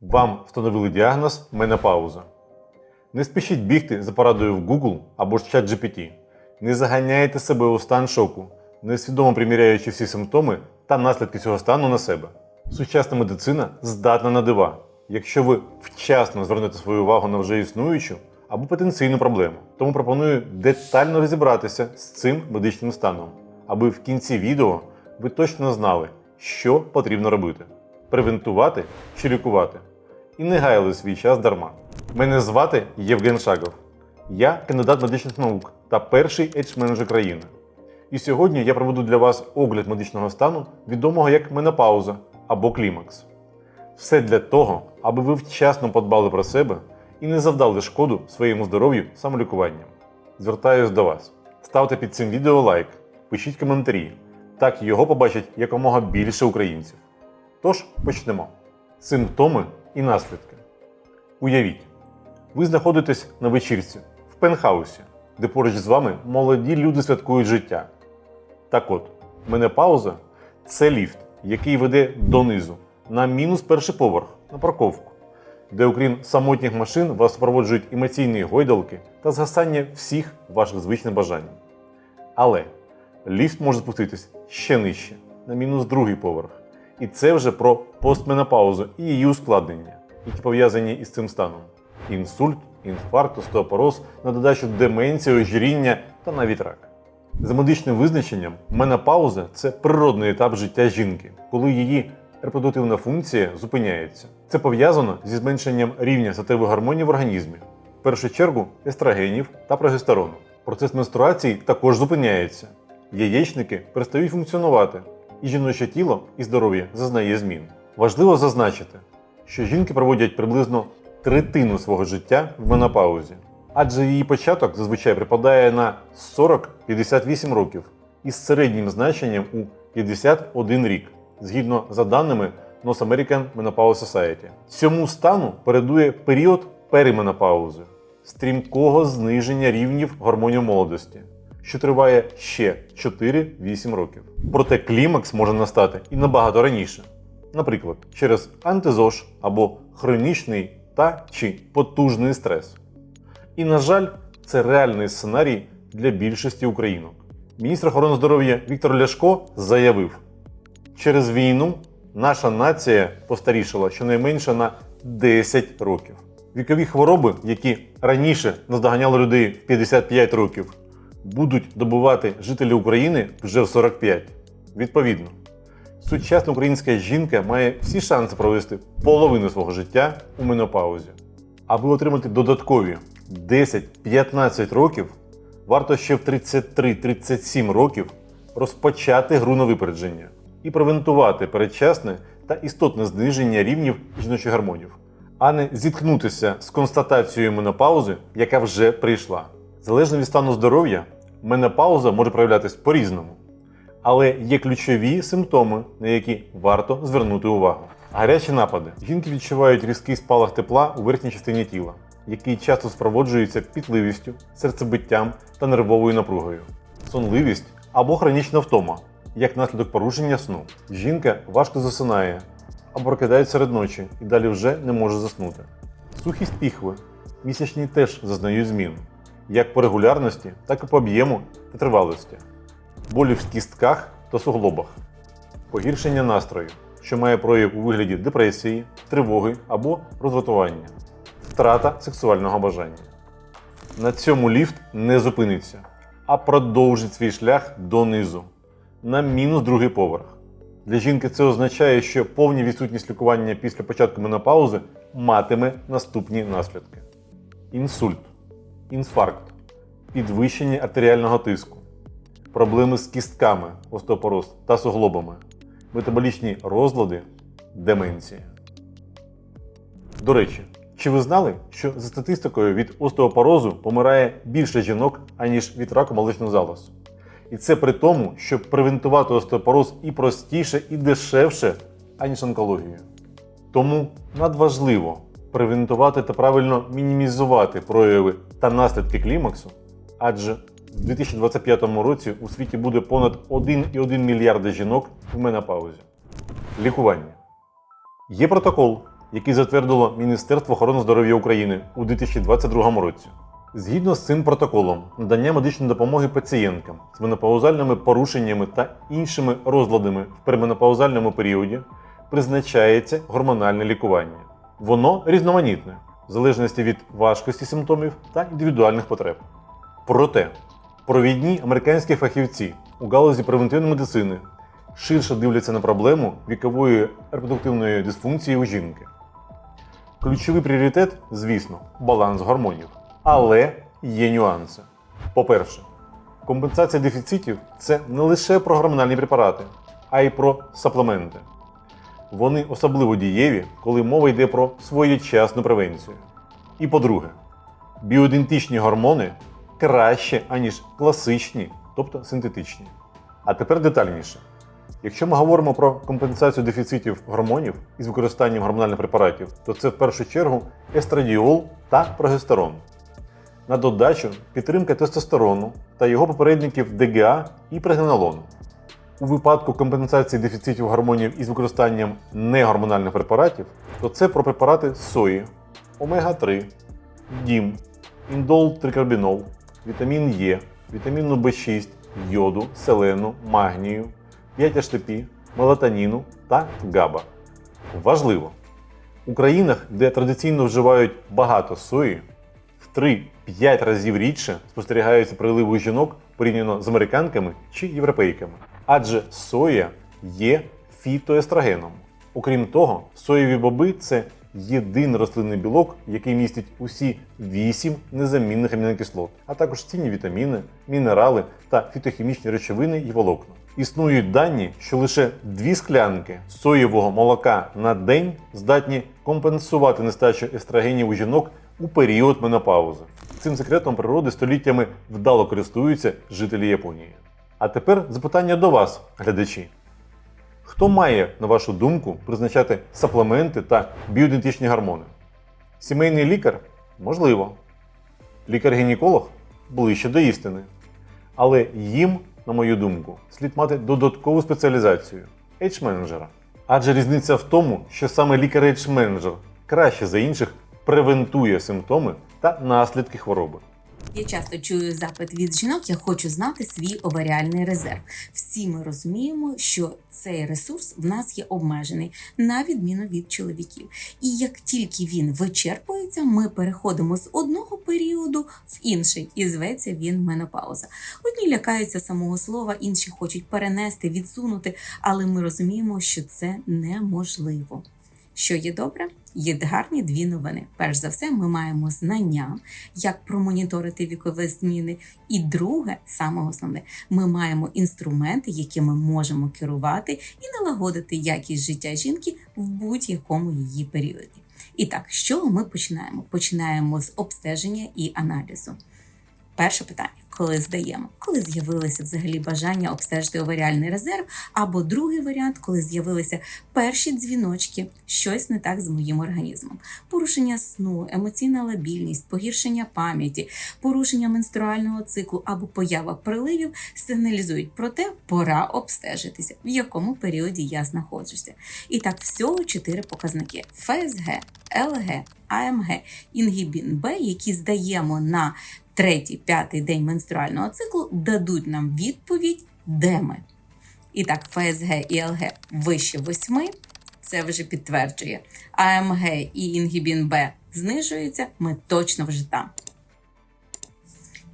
Вам встановили діагноз менопауза. Не спішіть бігти за порадою в Google або ж ChatGPT. Не заганяйте себе у стан шоку, несвідомо приміряючи всі симптоми та наслідки цього стану на себе. Сучасна медицина здатна на дива, якщо ви вчасно звернете свою увагу на вже існуючу або потенційну проблему. Тому пропоную детально розібратися з цим медичним станом, аби в кінці відео ви точно знали, що потрібно робити: превентувати чи лікувати. І не гаяли свій час дарма. Мене звати Євген Шагов. Я кандидат медичних наук та перший ейдж-менеджер країни. І сьогодні я проведу для вас огляд медичного стану, відомого як менопауза або клімакс. Все для того, аби ви вчасно подбали про себе і не завдали шкоду своєму здоров'ю самолікуванням. Звертаюсь до вас. Ставте під цим відео лайк, пишіть коментарі. Так його побачать якомога більше українців. Тож почнемо. Симптоми і наслідки. Уявіть, ви знаходитесь на вечірці в пентхаусі, де поруч з вами молоді люди святкують життя. Так от, менопауза це ліфт, який веде донизу на мінус перший поверх на парковку, де, окрім самотніх машин, вас супроводжують емоційні гойдалки та згасання всіх ваших звичних бажань. Але ліфт може спуститись ще нижче, на мінус другий поверх. І це вже про постменопаузу і її ускладнення, які пов'язані із цим станом: інсульт, інфаркт, остеопороз, на додачу деменція, ожиріння та навіть рак. За медичним визначенням, менопауза це природний етап життя жінки, коли її репродуктивна функція зупиняється. Це пов'язано зі зменшенням рівня статевих гормонів в організмі, в першу чергу естрогенів та прогестерону. Процес менструації також зупиняється. Яєчники перестають функціонувати, і жіноче тіло і здоров'я зазнає змін. Важливо зазначити, що жінки проводять приблизно третину свого життя в менопаузі, адже її початок зазвичай припадає на 40-58 років із середнім значенням у 51 рік, згідно за даними North American Menopause Society. Цьому стану передує період перименопаузи, стрімкого зниження рівнів гормонів молодості, що триває ще 4-8 років. Проте клімакс може настати і набагато раніше, наприклад, через антизош або хронічний та чи потужний стрес. І, на жаль, це реальний сценарій для більшості українок. Міністр охорони здоров'я Віктор Ляшко заявив, через війну наша нація постарішала щонайменше на 10 років. Вікові хвороби, які раніше наздоганяли людей в 55 років, будуть добувати жителі України вже в 45. Відповідно, сучасна українська жінка має всі шанси провести половину свого життя у менопаузі. Аби отримати додаткові 10-15 років, варто ще в 33-37 років розпочати гру на випередження і превентувати передчасне та істотне зниження рівнів жіночих гормонів, а не зіткнутися з констатацією менопаузи, яка вже прийшла. Залежно від стану здоров'я, менопауза може проявлятись по-різному. Але є ключові симптоми, на які варто звернути увагу. Гарячі напади. Жінки відчувають різкий спалах тепла у верхній частині тіла, який часто спроводжується пітливістю, серцебиттям та нервовою напругою, сонливість або хронічна втома, як наслідок порушення сну. Жінка важко засинає або прокидається серед ночі і далі вже не може заснути. Сухість піхви. Місячні теж зазнають змін, як по регулярності, так і по об'єму та тривалості. Болі в кістках та суглобах, погіршення настрою, що має прояв у вигляді депресії, тривоги або роздратування, втрата сексуального бажання. На цьому ліфт не зупиниться, а продовжить свій шлях донизу на мінус другий поверх. Для жінки це означає, що повна відсутність лікування після початку менопаузи матиме наступні наслідки: інсульт, інфаркт, підвищення артеріального тиску, проблеми з кістками, остеопороз та суглобами, метаболічні розлади, деменція. До речі, чи ви знали, що за статистикою від остеопорозу помирає більше жінок, аніж від раку молочного залозу? І це при тому, що превентувати остеопороз і простіше, і дешевше, аніж онкологію. Тому надважливо превентувати та правильно мінімізувати прояви та наслідки клімаксу, адже в 2025 році у світі буде понад 1,1 мільярда жінок в менопаузі. Лікування. Є протокол, який затвердило Міністерство охорони здоров'я України у 2022 році. Згідно з цим протоколом, надання медичної допомоги пацієнткам з менопаузальними порушеннями та іншими розладами в переменопаузальному періоді призначається гормональне лікування. Воно різноманітне, в залежності від важкості симптомів та індивідуальних потреб. Проте провідні американські фахівці у галузі превентивної медицини ширше дивляться на проблему вікової репродуктивної дисфункції у жінки. Ключовий пріоритет, звісно, баланс гормонів. Але є нюанси. По-перше, компенсація дефіцитів це не лише про гормональні препарати, а й про саплементи. Вони особливо дієві, коли мова йде про своєчасну превенцію. І по-друге, біоідентичні гормони краще, аніж класичні, тобто синтетичні. А тепер детальніше. Якщо ми говоримо про компенсацію дефіцитів гормонів із використанням гормональних препаратів, то це в першу чергу естрадіол та прогестерон. На додачу підтримка тестостерону та його попередників ДГА і прегненолону. У випадку компенсації дефіцитів гормонів із використанням негормональних препаратів, то це про препарати сої, омега-3, дім, індол трикарбінол, вітамін Е, вітаміну В6, йоду, селену, магнію, 5-HTP, мелатоніну та ГАБА. Важливо! У країнах, де традиційно вживають багато сої, в 3-5 разів рідше спостерігаються приливи жінок порівняно з американками чи європейками. Адже соя є фітоестрогеном. Окрім того, соєві боби це єдиний рослинний білок, який містить усі 8 незамінних амінокислот, а також цінні вітаміни, мінерали та фітохімічні речовини і волокна. Існують дані, що лише дві склянки соєвого молока на день здатні компенсувати нестачу естрогенів у жінок у період менопаузи. Цим секретом природи століттями вдало користуються жителі Японії. А тепер запитання до вас, глядачі. Хто має, на вашу думку, призначати саплементи та біоідентичні гормони? Сімейний лікар? Можливо. Лікар-гінеколог ближче до істини. Але їм, на мою думку, слід мати додаткову спеціалізацію H-менеджера. Адже різниця в тому, що саме лікар-H-менеджер краще за інших превентує симптоми та наслідки хвороби. Я часто чую запит від жінок, я хочу знати свій оваріальний резерв. Всі ми розуміємо, що цей ресурс в нас є обмежений, на відміну від чоловіків. І як тільки він вичерпується, ми переходимо з одного періоду в інший, і зветься він менопауза. Одні лякаються самого слова, інші хочуть перенести, відсунути, але ми розуміємо, що це неможливо. Що є добре? Є гарні дві новини. Перш за все, ми маємо знання, як промоніторити вікові зміни. І друге, саме основне, ми маємо інструменти, якими можемо керувати і налагодити якість життя жінки в будь-якому її періоді. І так, з чого ми починаємо? Починаємо з обстеження і аналізу. Перше питання: коли здаємо, коли з'явилося взагалі бажання обстежити оваріальний резерв, або другий варіант, коли з'явилися перші дзвіночки, щось не так з моїм організмом. Порушення сну, емоційна лабільність, погіршення пам'яті, порушення менструального циклу або поява приливів сигналізують про те, пора обстежитися, в якому періоді я знаходжуся. І так, всього чотири показники: ФСГ, ЛГ, АМГ, інгібін Б, які здаємо на третій, п'ятий день менструального циклу дадуть нам відповідь, де ми. І так, ФСГ і ЛГ вище 8, це вже підтверджує. АМГ і інгібін Б знижуються, ми точно вже там.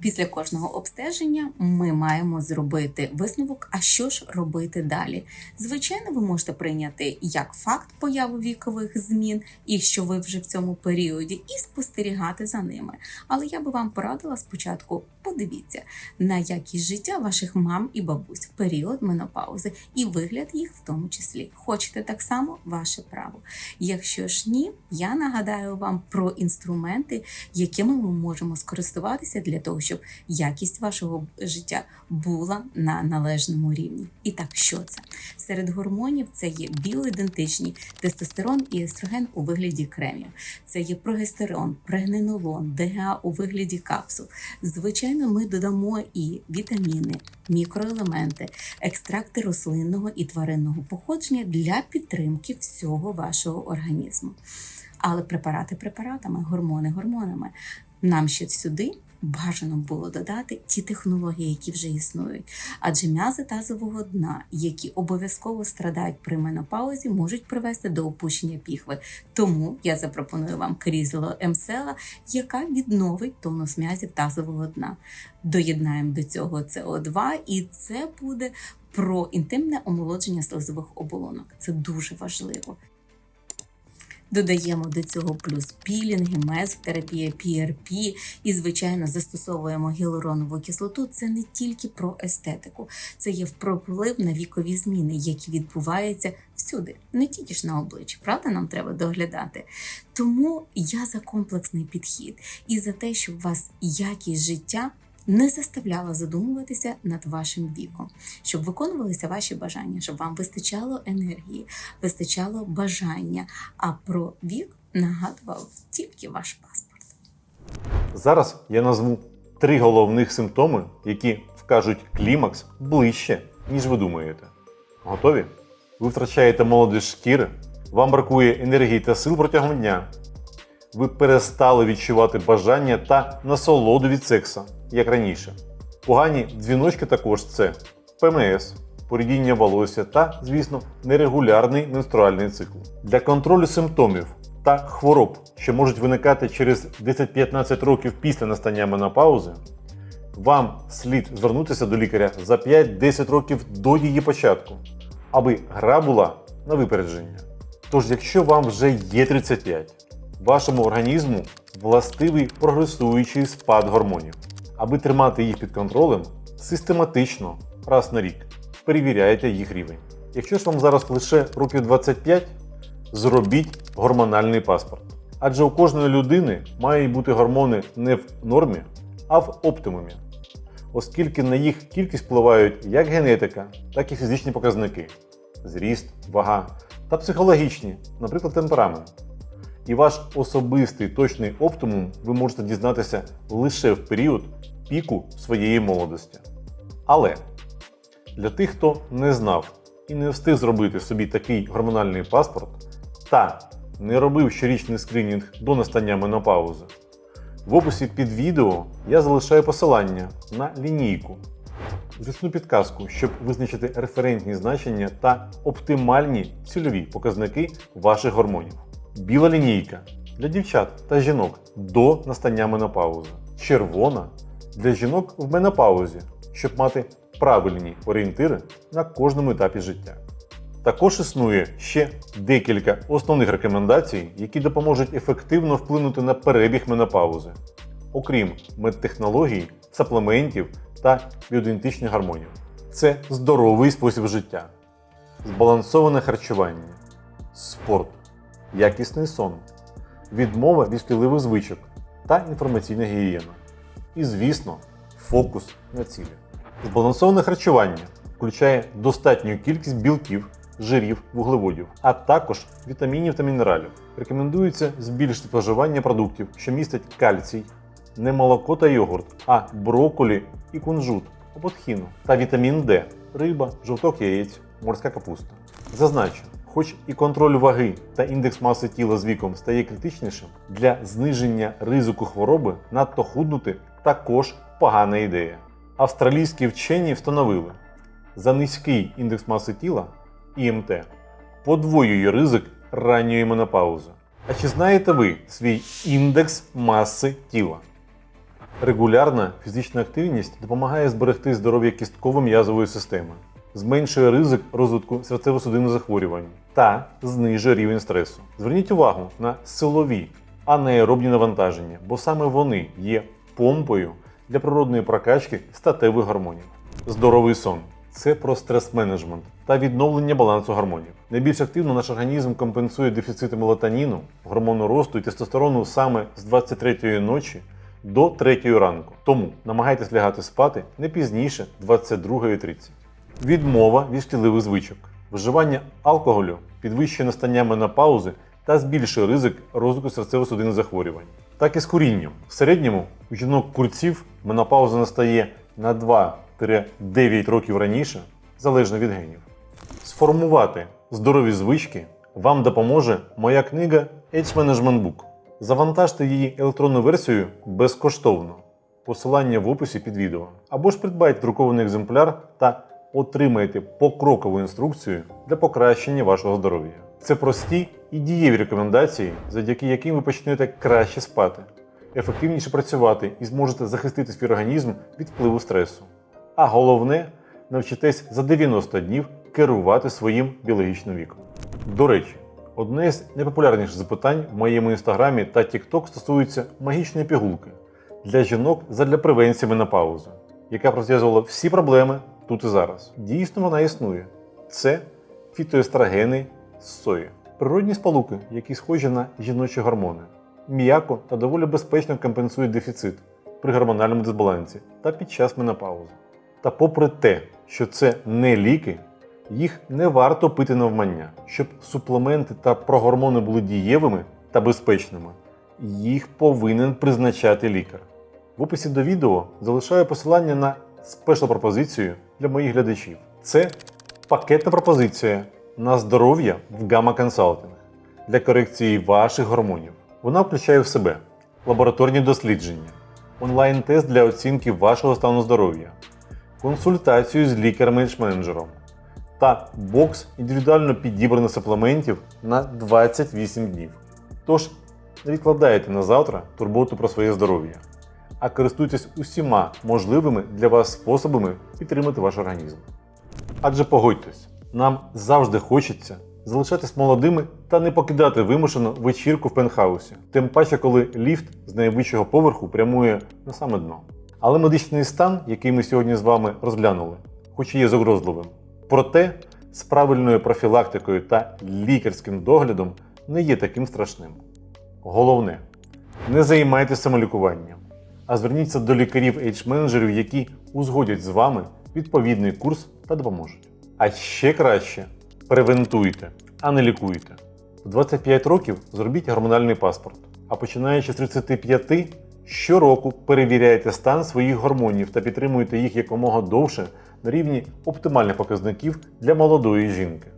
Після кожного обстеження ми маємо зробити висновок, а що ж робити далі. Звичайно, ви можете прийняти як факт появи вікових змін, і що ви вже в цьому періоді, і спостерігати за ними. Але я би вам порадила спочатку подивіться на якість життя ваших мам і бабусь в період менопаузи і вигляд їх в тому числі. Хочете так само ваше право. Якщо ж ні, я нагадаю вам про інструменти, якими ми можемо скористуватися для того, щоб якість вашого життя була на належному рівні. І так, що це? Серед гормонів це є біоідентичні тестостерон і естроген у вигляді кремів. Це є прогестерон, прегненолон, ДГА у вигляді капсул. Звичайно, звичайно, ми додамо і вітаміни, мікроелементи, екстракти рослинного і тваринного походження для підтримки всього вашого організму. Але препарати препаратами, гормони гормонами. Нам ще сюди бажано було додати ті технології, які вже існують. Адже м'язи тазового дна, які обов'язково страдають при менопаузі, можуть привести до опущення піхви. Тому я запропоную вам крізло МСЕЛа, яка відновить тонус м'язів тазового дна. Доєднаємо до цього СО2, і це буде про інтимне омолодження слизових оболонок. Це дуже важливо. Додаємо до цього плюс пілінги, мезотерапія, PRP і, звичайно, застосовуємо гіалуронову кислоту. Це не тільки про естетику, це є вплив на вікові зміни, які відбуваються всюди, не тільки ж на обличчі. Правда, нам треба доглядати. Тому я за комплексний підхід і за те, щоб у вас якість життя. Не заставляла задумуватися над вашим віком, щоб виконувалися ваші бажання, щоб вам вистачало енергії, вистачало бажання, а про вік нагадував тільки ваш паспорт. Зараз я назву три головних симптоми, які вкажуть клімакс ближче, ніж ви думаєте. Готові? Ви втрачаєте молодість шкіри, вам бракує енергії та сил протягом дня. Ви перестали відчувати бажання та насолоду від секса, як раніше. Погані дзвіночки також це ПМС, порідіння волосся та, звісно, нерегулярний менструальний цикл. Для контролю симптомів та хвороб, що можуть виникати через 10-15 років після настання менопаузи, вам слід звернутися до лікаря за 5-10 років до її початку, аби гра була на випередження. Тож, якщо вам вже є 35, вашому організму властивий прогресуючий спад гормонів. Аби тримати їх під контролем, систематично раз на рік перевіряйте їх рівень. Якщо ж вам зараз лише років 25, зробіть гормональний паспорт. Адже у кожної людини мають бути гормони не в нормі, а в оптимумі, оскільки на їх кількість впливають як генетика, так і фізичні показники зріст, вага та психологічні, наприклад, темперамент. І ваш особистий точний оптимум ви можете дізнатися лише в період піку своєї молодості. Але для тих, хто не знав і не встиг зробити собі такий гормональний паспорт та не робив щорічний скринінг до настання менопаузи, в описі під відео я залишаю посилання на лінійку, зручну підказку, щоб визначити референтні значення та оптимальні цільові показники ваших гормонів. Біла лінійка для дівчат та жінок до настання менопаузи. Червона для жінок в менопаузі, щоб мати правильні орієнтири на кожному етапі життя. Також існує ще декілька основних рекомендацій, які допоможуть ефективно вплинути на перебіг менопаузи, окрім медтехнологій, саплементів та біоідентичних гормонів. Це здоровий спосіб життя, збалансоване харчування, спорт, якісний сон, відмова від шкідливих звичок та інформаційна гігієна. І, звісно, фокус на цілі. Збалансоване харчування включає достатню кількість білків, жирів, вуглеводів, а також вітамінів та мінералів. Рекомендується збільшити споживання продуктів, що містять кальцій, не молоко та йогурт, а брокколі і кунжут або тхіну та вітамін Д, риба, жовток яєць, морська капуста. Зазначу, хоч і контроль ваги та індекс маси тіла з віком стає критичнішим, для зниження ризику хвороби надто худнути також погана ідея. Австралійські вчені встановили, за низький індекс маси тіла ІМТ подвоює ризик ранньої менопаузи. А чи знаєте ви свій індекс маси тіла? Регулярна фізична активність допомагає зберегти здоров'я кістково-м'язової системи, зменшує ризик розвитку серцево-судинних захворювань та знижує рівень стресу. Зверніть увагу на силові анаеробні навантаження, бо саме вони є помпою для природної прокачки статевих гормонів. Здоровий сон це про стрес-менеджмент та відновлення балансу гормонів. Найбільш активно наш організм компенсує дефіцити мелатоніну, гормону росту і тестостерону саме з 23-ї ночі до 3 ранку. Тому намагайтесь лягати спати не пізніше 22.30. Відмова від шкідливих звичок. Вживання алкоголю підвищує настання менопаузи та збільшує ризик розвитку серцево-судинних захворювань. Так і з курінням. В середньому у жінок-курців менопауза настає на 2-9 років раніше, залежно від генів. Сформувати здорові звички вам допоможе моя книга Age Management Book. Завантажте її електронну версію безкоштовно. Посилання в описі під відео. Або ж придбайте друкований екземпляр та отримайте покрокову інструкцію для покращення вашого здоров'я. Це прості і дієві рекомендації, завдяки яким ви почнете краще спати, ефективніше працювати і зможете захистити свій організм від впливу стресу. А головне, навчитесь за 90 днів керувати своїм біологічним віком. До речі, одне з найпопулярніших запитань в моєму інстаграмі та TikTok стосується магічної пігулки для жінок задля превенції менопаузи, яка розв'язувала всі проблеми тут і зараз. Дійсно, вона існує. Це фітоестрогени з сої, природні сполуки, які схожі на жіночі гормони, м'яко та доволі безпечно компенсують дефіцит при гормональному дисбалансі та під час менопаузи. Та попри те, що це не ліки, їх не варто пити навмання, щоб суплементи та прогормони були дієвими та безпечними. Їх повинен призначати лікар. В описі до відео залишаю посилання на спешл пропозицію для моїх глядачів. Це пакетна пропозиція на здоров'я в Gamma Consulting для корекції ваших гормонів. Вона включає в себе лабораторні дослідження, онлайн-тест для оцінки вашого стану здоров'я, консультацію з лікарем-менеджером та бокс індивідуально підібраних суплементів на 28 днів. Тож не відкладайте на завтра турботу про своє здоров'я, а користуйтесь усіма можливими для вас способами підтримати ваш організм. Адже погодьтесь, нам завжди хочеться залишатись молодими та не покидати вимушену вечірку в пентхаусі, тим паче, коли ліфт з найвищого поверху прямує на саме дно. Але медичний стан, який ми сьогодні з вами розглянули, хоч і є загрозливим, проте з правильною профілактикою та лікарським доглядом не є таким страшним. Головне, не займайтеся самолікуванням, а зверніться до лікарів H-менеджерів, які узгодять з вами відповідний курс та допоможуть. А ще краще превентуйте, а не лікуйте. В 25 років зробіть гормональний паспорт, а починаючи з 35, щороку перевіряйте стан своїх гормонів та підтримуйте їх якомога довше на рівні оптимальних показників для молодої жінки.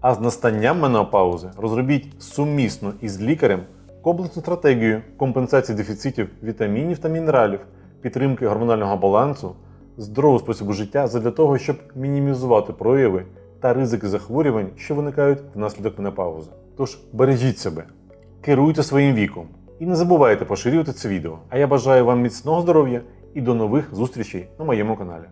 А з настанням менопаузи розробіть сумісно із лікарем комплексну стратегію компенсації дефіцитів вітамінів та мінералів, підтримки гормонального балансу, здорового способу життя задля того, щоб мінімізувати прояви та ризики захворювань, що виникають внаслідок менопаузи. Тож бережіть себе, керуйте своїм віком і не забувайте поширювати це відео. А я бажаю вам міцного здоров'я і до нових зустрічей на моєму каналі.